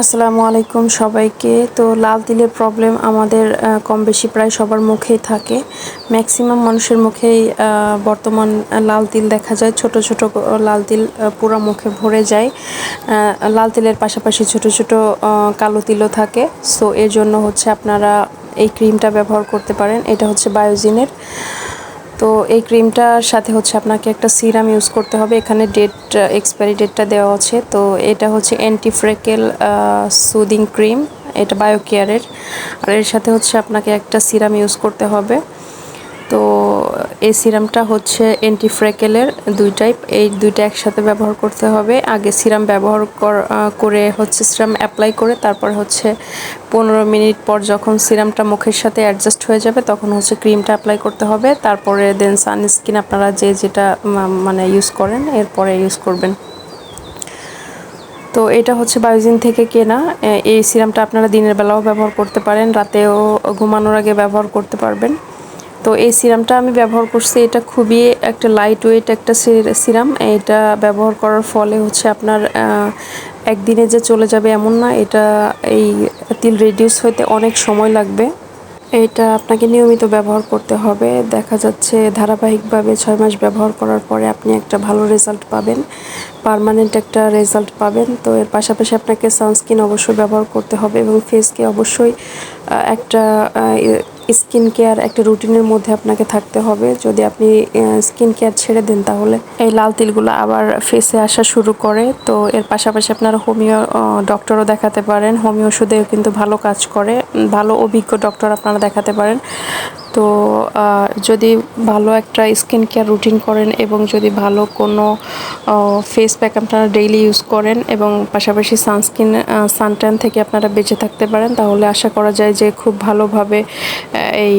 আসসালামু আলাইকুম সবাইকে। তো লাল তিলের প্রবলেম আমাদের কম বেশি প্রায় সবার মুখেই থাকে। ম্যাক্সিমাম মানুষের মুখেই বর্তমান লাল তিল দেখা যায়। ছোট ছোট লাল তিল পুরো মুখে ভরে যায়। লাল তিলের পাশাপাশি ছোট ছোট কালো তিলও থাকে। সো এর জন্য হচ্ছে আপনারা এই ক্রিমটা ব্যবহার করতে পারেন। এটা হচ্ছে বায়োজিনের তো এই ক্রিমটার সাথে হচ্ছে আপনাকে একটা সিরাম ইউজ করতে হবে। এখানে ডেট এক্সপায়ারি ডেটটা দেওয়া আছে। তো এটা হচ্ছে অ্যান্টি ফ্রেকেল সুদিং ক্রিম এটা বায়োকেয়ারের আর এর সাথে হচ্ছে আপনাকে একটা সিরাম ইউজ করতে হবে। এই সিরামটা হচ্ছে অ্যান্টি ফ্রেকেলের দুই টাইপ এই দুইটা একসাথে ব্যবহার করতে হবে। আগে সিরাম ব্যবহার করে হচ্ছে সিরাম অ্যাপ্লাই করে তারপর হচ্ছে পনেরো মিনিট পর যখন সিরামটা মুখের সাথে অ্যাডজাস্ট হয়ে যাবে তখন হচ্ছে ক্রিমটা অ্যাপ্লাই করতে হবে। তারপরে দেন সানস্ক্রিন আপনারা যে যেটা মানে ইউজ করেন, এরপরে ইউজ করবেন। তো এটা হচ্ছে বায়োজিন থেকে কেনা। এই সিরামটা আপনারা দিনের বেলাও ব্যবহার করতে পারেন, রাতেও ঘুমানোর আগে ব্যবহার করতে পারবেন। তো এই সিরামটা আমি ব্যবহার করছি। এটা খুবই একটা লাইট ওয়েট একটা সির- সিরাম। এটা ব্যবহার করার ফলে হচ্ছে আপনার একদিনে যে চলে যাবে এমন না। এটা এই তিল রিডিউস হতে অনেক সময় লাগবে। এটা আপনাকে নিয়মিত ব্যবহার করতে হবে। দেখা যাচ্ছে ধারাবাহিকভাবে ছয় মাস ব্যবহার করার পরে আপনি একটা ভালো রেজাল্ট পাবেন। পার্মানেন্ট একটা রেজাল্ট পাবেন। তো এর পাশাপাশি আপনাকে সানস্ক্রিন অবশ্যই ব্যবহার করতে হবে এবং ফেসকে অবশ্যই একটা স্কিন কেয়ার একটা রুটিনের মধ্যে আপনাকে থাকতে হবে। যদি আপনি স্কিন কেয়ার ছেড়ে দেন তাহলে এই লাল তিলগুলো আবার ফেসে আসা শুরু করে। তো এর পাশাপাশি আপনারা হোমিও ডক্টরও দেখাতে পারেন। হোমিও ওষুধেও কিন্তু ভালো কাজ করে। ভালো অভিজ্ঞ ডক্টর আপনারা দেখাতে পারেন। তো যদি ভালো একটা স্কিন কেয়ার রুটিন করেন এবং যদি ভালো কোনো ফেস প্যাক আপনারা ডেইলি ইউজ করেন এবং পাশাপাশি সানস্ক্রিন সানট্যান থেকে আপনারা বেঁচে থাকতে পারেন, তাহলে আশা করা যায় যে খুব ভালোভাবে এই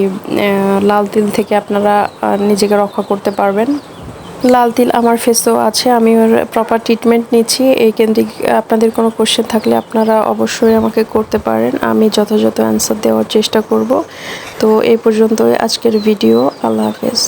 লাল তিল থেকে আপনারা নিজেকে রক্ষা করতে পারবেন। লাল তিল আমার ফেসও আছে, আমি ওর প্রপার ট্রিটমেন্ট নিচ্ছি। এই কেন্দ্রিক, আপনাদের কোনো কোশ্চেন থাকলে আপনারা অবশ্যই আমাকে করতে পারেন। আমি যথাযথ অ্যান্সার দেওয়ার চেষ্টা করব। তো এই পর্যন্তই আজকের ভিডিও আল্লাহ হাফেজ।